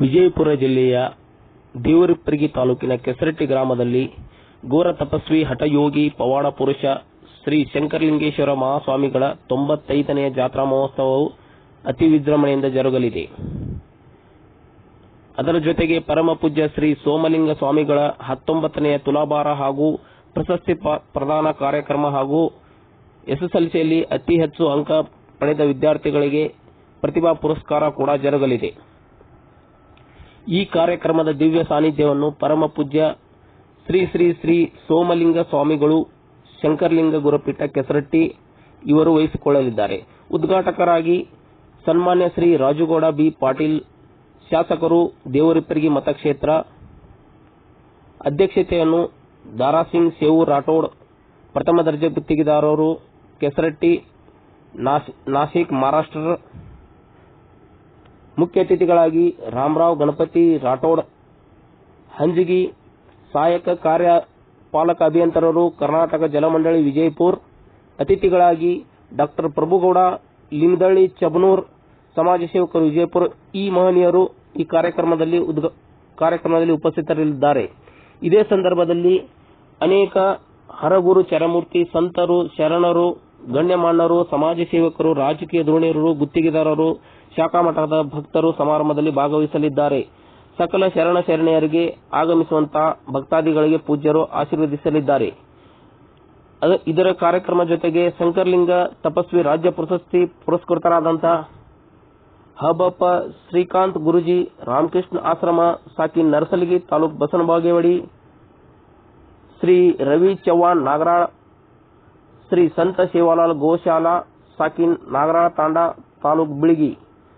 ವಿಜಯಪುರ ಜಿಲ್ಲೆಯ ದೇವರಿಪ್ಪರಿಗಿ ತಾಲೂಕಿನ ಕೆಸರಟ್ಟಿ ಗ್ರಾಮದಲ್ಲಿ ಘೋರ ತಪಸ್ವಿ ಹಠಯೋಗಿ ಪವಾಡ ಪುರುಷ ಶ್ರೀ ಶಂಕರಲಿಂಗೇಶ್ವರ ಮಹಾಸ್ವಾಮಿಗಳ ತೊಂಬತ್ತೈದನೆಯ ಜಾತ್ರಾ ಮಹೋತ್ಸವವು ಅತಿ ವಿಜೃಂಭಣೆಯಿಂದ ಜರುಗಲಿದೆ. ಅದರ ಜೊತೆಗೆ ಪರಮ ಪೂಜ್ಯ ಶ್ರೀ ಸೋಮಲಿಂಗ ಸ್ವಾಮಿಗಳ ಹತ್ತೊಂಬತ್ತನೆಯ ತುಲಾಭಾರ ಹಾಗೂ ಪ್ರಶಸ್ತಿ ಪ್ರದಾನ ಕಾರ್ಯಕ್ರಮ ಹಾಗೂ ಎಸ್ಎಸ್ಎಲ್ಸಿಯಲ್ಲಿ ಅತಿ ಹೆಚ್ಚು ಅಂಕ ಪಡೆದ ವಿದ್ಯಾರ್ಥಿಗಳಿಗೆ ಪ್ರತಿಭಾ ಪುರಸ್ಕಾರ ಕೂಡ ಜರುಗಲಿದೆ. ಈ ಕಾರ್ಯಕ್ರಮದ ದಿವ್ಯ ಸಾನ್ನಿಧ್ಯವನ್ನು ಪರಮ ಪೂಜ್ಯ ಶ್ರೀ ಶ್ರೀ ಶ್ರೀ ಸೋಮಲಿಂಗ ಸ್ವಾಮಿಗಳು ಶಂಕರಲಿಂಗ ಗುರುಪೀಠ ಕೆಸರಟ್ಟಿ ಇವರು ವಹಿಸಿಕೊಳ್ಳಲಿದ್ದಾರೆ. ಉದ್ಘಾಟಕರಾಗಿ ಸನ್ಮಾನ್ಯ ಶ್ರೀ ರಾಜುಗೌಡ ಬಿ ಪಾಟೀಲ್, ಶಾಸಕರು ದೇವರಿಪ್ಪರಿಗಿ ಮತಕ್ಷೇತ್ರ, ಅಧ್ಯಕ್ಷತೆಯನ್ನು ದಾರಾಸಿಂಗ್ ಸೇವು ರಾಠೋಡ್, ಪ್ರಥಮ ದರ್ಜೆ ಗುತ್ತಿಗೆದಾರರು ಕೆಸರಟ್ಟಿ ನಾಸಿಕ್ ಮಹಾರಾಷ್ಟ್ರ ಮುಖ್ಯ ಅತಿಥಿಗಳಾಗಿ ರಾಮರಾವ್ ಗಣಪತಿ, ರಾಠೋಡ್, ಹಂಜಗಿ, ಸಹಾಯಕ ಕಾರ್ಯಪಾಲಕ ಅಭಿಯಂತರರು, ಕರ್ನಾಟಕ ಜಲಮಂಡಳಿ ವಿಜಯಪುರ, ಅತಿಥಿಗಳಾಗಿ ಡಾ ಪ್ರಭುಗೌಡ ಲಿಂಗದಳ್ಳಿ ಚಬನೂರ್, ಸಮಾಜ ಸೇವಕರು ವಿಜಯಪುರ, ಈ ಮಹನೀಯರು ಈ ಕಾರ್ಯಕ್ರಮದಲ್ಲಿ ಕಾರ್ಯಕ್ರಮದಲ್ಲಿ ಉಪಸ್ಥಿತರಿರಲಿದ್ದಾರೆ ಇದೇ ಸಂದರ್ಭದಲ್ಲಿ ಅನೇಕ ಹರಗುರು ಚರಮೂರ್ತಿ, ಸಂತರು, ಶರಣರು ಗಣ್ಯಮಾನ್ಯರು ಸಮಾಜ ಸೇವಕರು, ರಾಜಕೀಯ ಧುರೀಣರು ಗುತ್ತಿಗೆದಾರರು, ಶಾಖಾ ಮಠದ ಭಕ್ತರು ಸಮಾರಂಭದಲ್ಲಿ ಭಾಗವಹಿಸಲಿದ್ದಾರೆ. ಸಕಲ ಶರಣ ಶರಣೆಯರಿಗೆ ಆಗಮಿಸುವಂತಹ ಭಕ್ತಾದಿಗಳಿಗೆ ಪೂಜ್ಯರು ಆಶೀರ್ವದಿಸಲಿದ್ದಾರೆ. ಇದರ ಕಾರ್ಯಕ್ರಮ ಜೊತೆಗೆ ಶಂಕರ್ಲಿಂಗ ತಪಸ್ವಿ ರಾಜ್ಯ ಪ್ರಶಸ್ತಿ ಪುರಸ್ಕೃತರಾದಂತಹ ಹಬಪ್ಪ ಶ್ರೀಕಾಂತ್ ಗುರುಜಿ, ರಾಮಕೃಷ್ಣ ಆಶ್ರಮ, ಸಾಕಿ ನರಸಲಿಗಿ ತಾಲೂಕು ಬಸವನಬಾಗೇವಾಡಿ, ಶ್ರೀ ರವಿ ಚವ್ಹಾಣ್ ನಾಗರಾಳ್ ಶ್ರೀ ಸಂತ ಸೇವಾಲಾಲ್ ಗೋಶಾಲಾ ಸಾಕಿನ್ ನಾಗರಾಳ ತಾಂಡಾ ತಾಲೂಕ್ ಬಿಳಿಗಿ.